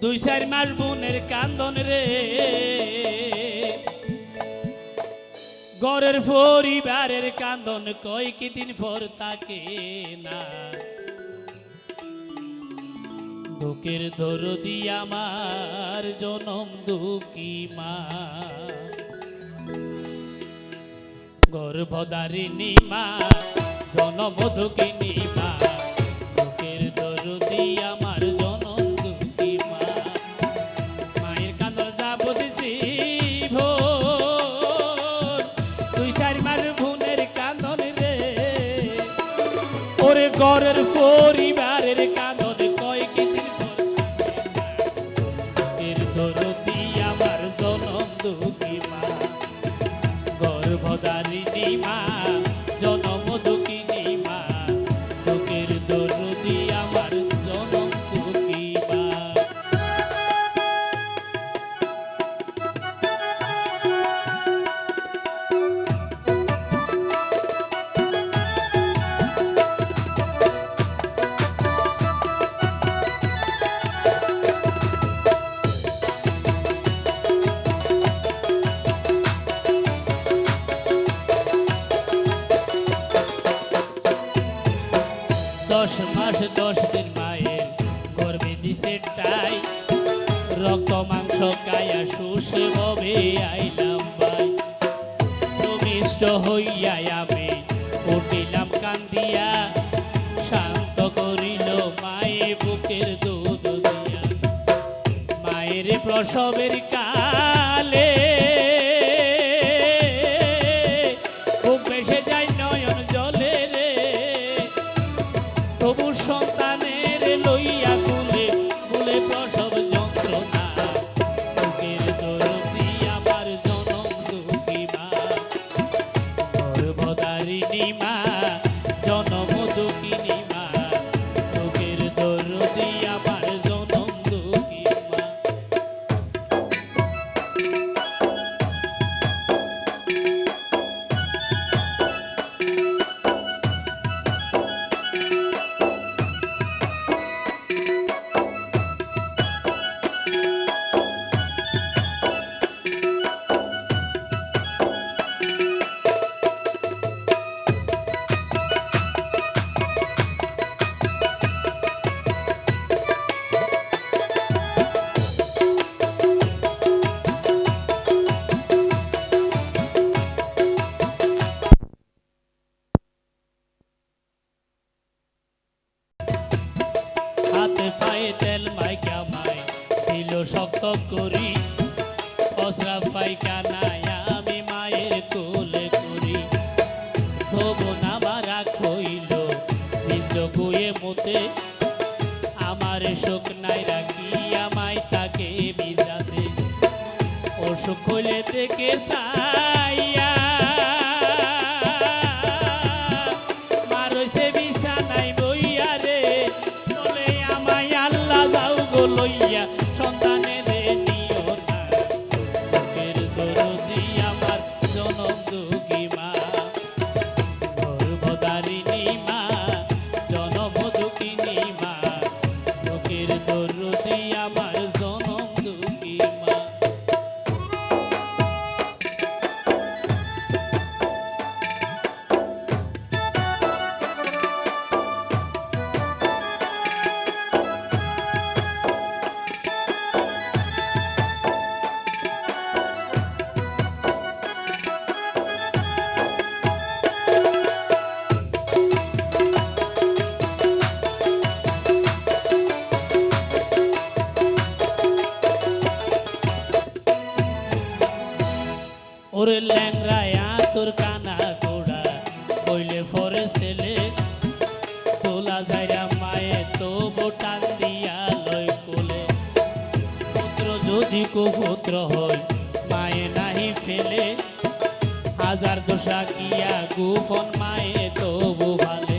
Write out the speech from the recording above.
দুই চার মাস বোনের কান্দন রে। গড়ের পরিবারের কান্দন কয় কি দিন পর তাকে না। দুঃখের দরদি আমার জনম দুঃখী মা। গর্ভধারিণী মা, জনম দুঃখিনী ওরে গড়ের গর্বে দিছে টাই রক্ত, মাংস কায়া শুষে ববে আইলাম ভাই। প্রবিষ্ট হইয়া আমি উঠিলাম কান্দিয়া, শান্ত করিল মায়ে বুকের দুধ দিয়া। মায়ের প্রসবের কালে শক্ত করি? অসরা পাইকানায় আমি মায়ের কোলে করি। ধোবো না মারা খইল নিজ গুয়ে মতে আমার শোক নাই রাখি আমায় তাকে বিজাতে। অসুখ হইলে থেকে সাইয়া দরদি আমার ওরে ল্যাংরায়া তোর কানা গোড়া। কইলে ফরে ছেলে তোলা যাইরা মায়ে তো বোটান দিয়া লয় কোলে। পুত্র যদি কুপুত্র হয়, মায়ে নাহি ফেলে। হাজার দোষা কিয়া গুফন মায়ে তবু ভালে।